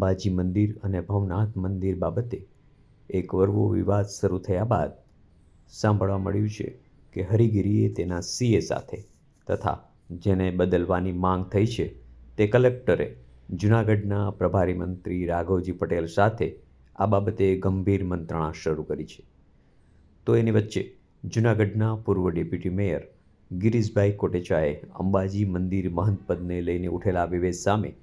અંબાજી મંદિર અને ભવનાથ મંદિર બાબતે એક વરવો વિવાદ શરૂ થયા બાદ સાંભળવા મળ્યું છે કે હરિગીરીએ તેના સીએ સાથે તથા જેને બદલવાની માંગ થઈ છે તે કલેક્ટરે જૂનાગઢના પ્રભારી મંત્રી રાઘવજી પટેલ સાથે આ બાબતે ગંભીર મંત્રણા શરૂ કરી છે. તો એની વચ્ચે જૂનાગઢના પૂર્વ ડેપ્યુટી મેયર ગિરીશભાઈ કોટેચાએ અંબાજી મંદિર મહંત પદને લઈને ઉઠેલા વિવેદ સામે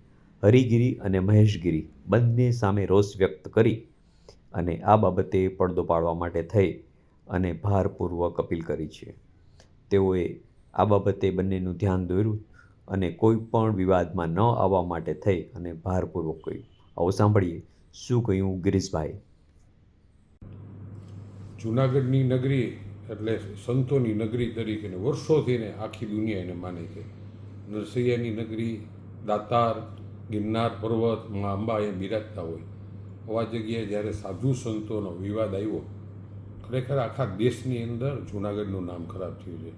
હરિગીરી અને મહેશગીરી બંને સામે રોષ વ્યક્ત કરી અને આ બાબતે પડદો પાડવા માટે થઈ અને ભારપૂર્વક અપીલ કરી છે. તેઓએ આ બાબતે બંનેનું ધ્યાન દોર્યું અને કોઈ પણ વિવાદમાં ન આવવા માટે થઈ અને ભારપૂર્વક કહ્યું. આવો સાંભળીએ શું કહ્યું ગિરીશભાઈ. જુનાગઢની નગરી એટલે સંતોની નગરી તરીકે વર્ષોથી આખી દુનિયા એને માને છે. નરસૈયાની નગરી, દાતાર ગિરનાર પર્વત મા અંબા એ બિરાજતા હોય. આવા જગ્યાએ જ્યારે સાધુ સંતોનો વિવાદ આવ્યો, ખરેખર આખા દેશની અંદર જૂનાગઢનું નામ ખરાબ થયું છે.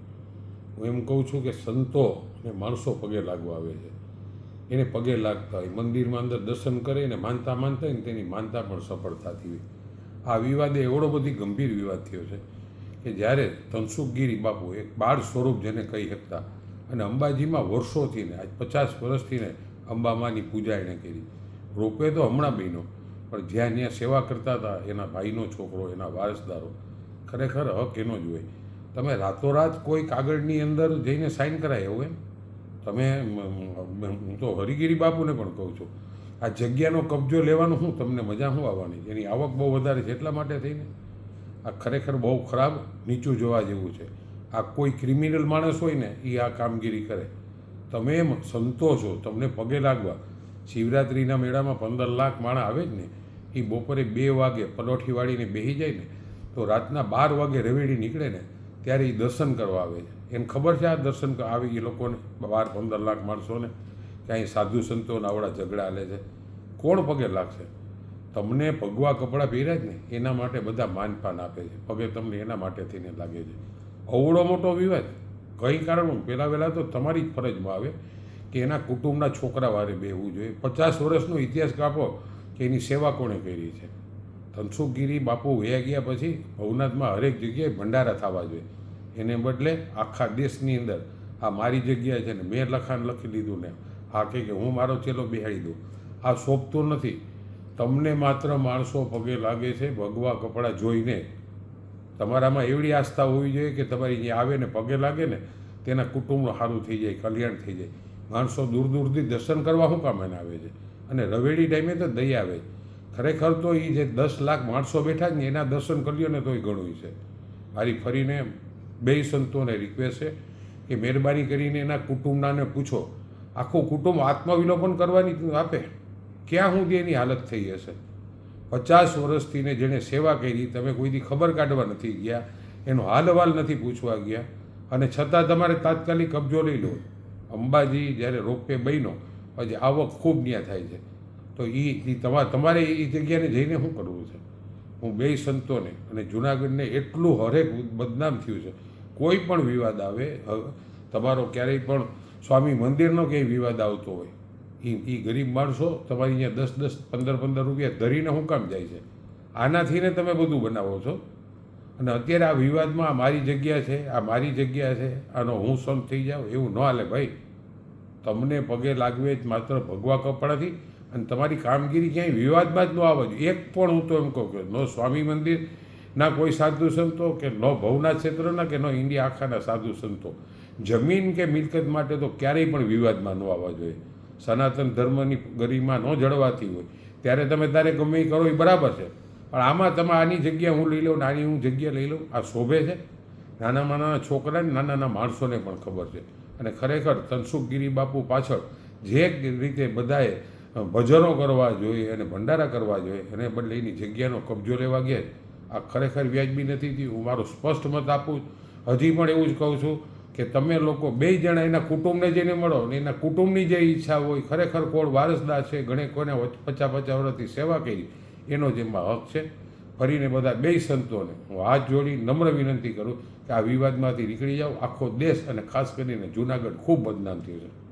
હું એમ કહું છું કે સંતો અને માણસો પગે લાગવા આવે છે. એને પગે લાગતા હોય. મંદિરમાં અંદર દર્શન કરે ને માનતા માનતા ને તેની માનતા પણ સફળ થતી હોય. આ વિવાદ એવડો બધી ગંભીર વિવાદ થયો છે કે જ્યારે તનસુખગીરી બાપુ એક બાળ સ્વરૂપ જેને કહી શકતા અને અંબાજીમાં વર્ષોથી ને, આજ પચાસ વર્ષથી ને અંબામાની પૂજા એણે કરી. રોપવે તો હમણાં બન્યો, પણ જ્યાં ત્યાં સેવા કરતા હતા એના ભાઈનો છોકરો, એના વારસદારો, ખરેખર હક એનો જ હોય. તમે રાતોરાત કોઈ કાગળની અંદર જઈને સાઇન કરાય એવું એમ? તમે હું તો હરિગીરી બાપુને પણ કહું છું. આ જગ્યાનો કબજો લેવાનો શું તમને મજા શું આવવાની? એની આવક બહુ વધારે છે એટલા માટે થઈને? આ ખરેખર બહુ ખરાબ, નીચું જોવા જેવું છે. આ કોઈ ક્રિમિનલ માણસ હોય ને એ આ કામગીરી કરે. તમે સંતો છો, તમને પગે લાગવા. શિવરાત્રિના મેળામાં પંદર લાખ માણસ આવે જ ને. એ બપોરે બે વાગે પલોઠી વાળીને બેસી જાય ને, તો રાતના બાર વાગે રવેડી નીકળે ને, ત્યારે એ દર્શન કરવા આવે છે. એને ખબર છે આ દર્શન આવે એ લોકોને? બાર પંદર લાખ માણસોને? કે અહીં સાધુ સંતોના આવડા ઝઘડા હાલે છે. કોણ પગે લાગશે? તમને ભગવા કપડાં પહેર્યા જ ને, એના માટે બધા માનપાન આપે છે. પગે તમને એના માટે થઈને લાગે છે. અવળો મોટો વિવાદ. કઈ કારણ પહેલાં વહેલાં તો તમારી જ ફરજમાં આવે કે એના કુટુંબના છોકરા વારે બેહવું જોઈએ. પચાસ વર્ષનો ઇતિહાસ કાપો કે એની સેવા કોણે કરી છે? ધનસુખગીરી બાપુ વયા ગયા પછી ભવનાથમાં હરેક જગ્યાએ ભંડારા થવા જોઈએ. એને બદલે આખા દેશની અંદર આ મારી જગ્યા છે ને મેં લખાણ લખી લીધું ને હા કે હું મારો ચેલો બિહાડી દઉં. આ શોભતું નથી. તમને માત્ર માણસો પગે લાગે છે, ભગવા કપડાં જોઈને તમારામાં એવડી આસ્થા હોવી જોઈએ કે તમારી જે આવે ને, પગે લાગે ને, તેના કુટુંબનું સારું થઈ જાય, કલ્યાણ થઈ જાય. માણસો દૂર દૂરથી દર્શન કરવા શું કામ એને આવે છે? અને રવેડી ટાઈમે તો દઈ આવે. ખરેખર તો એ જે દસ લાખ માણસો બેઠા ને, એના દર્શન કર્યો ને તોય ઘણું છે. મારી ફરીને બે સંતોને રિક્વેસ્ટ છે કે મહેરબાની કરીને એના કુટુંબનાને પૂછો. આખું કુટુંબ આત્મવિલોપન કરવાની આપે. ક્યાં સુધી એની હાલત થઈ હશે? પચાસ વર્ષથી ને જેણે સેવા કરી, તમે કોઈથી ખબર કાઢવા નથી ગયા, એનો હાલ હવાલ નથી પૂછવા ગયા. અને છતાં તમારે તાત્કાલિક કબજો લઈ લો. અંબાજી જ્યારે રોપવે બન્યો, પછી આવક ખૂબ ન્યા થાય છે. તો એ તમારે એ જગ્યાને જઈને શું કરવું છે? હું બે સંતોને અને જુનાગઢને એટલું હરેક બદનામ થયું છે. કોઈ પણ વિવાદ આવે તમારો ક્યારેય પણ સ્વામી મંદિરનો ક્યાંય વિવાદ આવતો હોય એ એ ગરીબ માણસો તમારી અહીંયા દસ દસ, પંદર પંદર રૂપિયા ધરીને હું કામ જાય છે? આનાથી ને તમે બધું બનાવો છો? અને અત્યારે આ વિવાદમાં આ મારી જગ્યા છે, આ મારી જગ્યા છે, આનો હું સંત થઈ જાઉં? એવું ન હાલે ભાઈ. તમને પગે લાગવે જ માત્ર ભગવા કપડાથી. અને તમારી કામગીરી ક્યાંય વિવાદમાં જ ન આવવા જોઈએ એક પણ હું તો એમ કહું કે નો સ્વામી મંદિર, ના કોઈ સાધુ સંતો, કે ન ભવના ક્ષેત્રના, કે ન ઇન્ડિયા આખાના સાધુ સંતો. જમીન કે મિલકત માટે તો ક્યારેય પણ વિવાદમાં ન આવવા જોઈએ. સનાતન ધર્મની ગરિમા ન જળવાતી હોય, ત્યારે તમે તારે ગમે એ કરો એ બરાબર છે. પણ આમાં તમે આની જગ્યા હું લઈ લઉં નાની હું જગ્યા લઈ લઉં, આ શોભે છે? નાનામાં નાના છોકરાને નાના નાના માણસોને પણ ખબર છે. અને ખરેખર તનસુખગીરી બાપુ પાછળ જે રીતે બધાએ ભજનો કરવા જોઈએ અને ભંડારા કરવા જોઈએ, એને બદલે એની જગ્યાનો કબજો લેવા ગયા આ ખરેખર વ્યાજબી નથી હું મારો સ્પષ્ટ મત આપું હજી પણ એવું જ કહું છું. કે તમે લોકો બે જણા એના કુટુંબને જઈને મળો ને એના કુટુંબની જે ઈચ્છા હોય, ખરેખર કોણ વારસદાર છે ઘણે કોને પચાસ પચાસ વર્ષથી સેવા કરી, એનો જેમાં હક છે. ફરીને બધા બે સંતોને હું હાથ જોડી નમ્ર વિનંતી કરું કે આ વિવાદમાંથી નીકળી જાઓ. આખો દેશ અને ખાસ કરીને જુનાગઢ ખૂબ બદનામ થયું છે.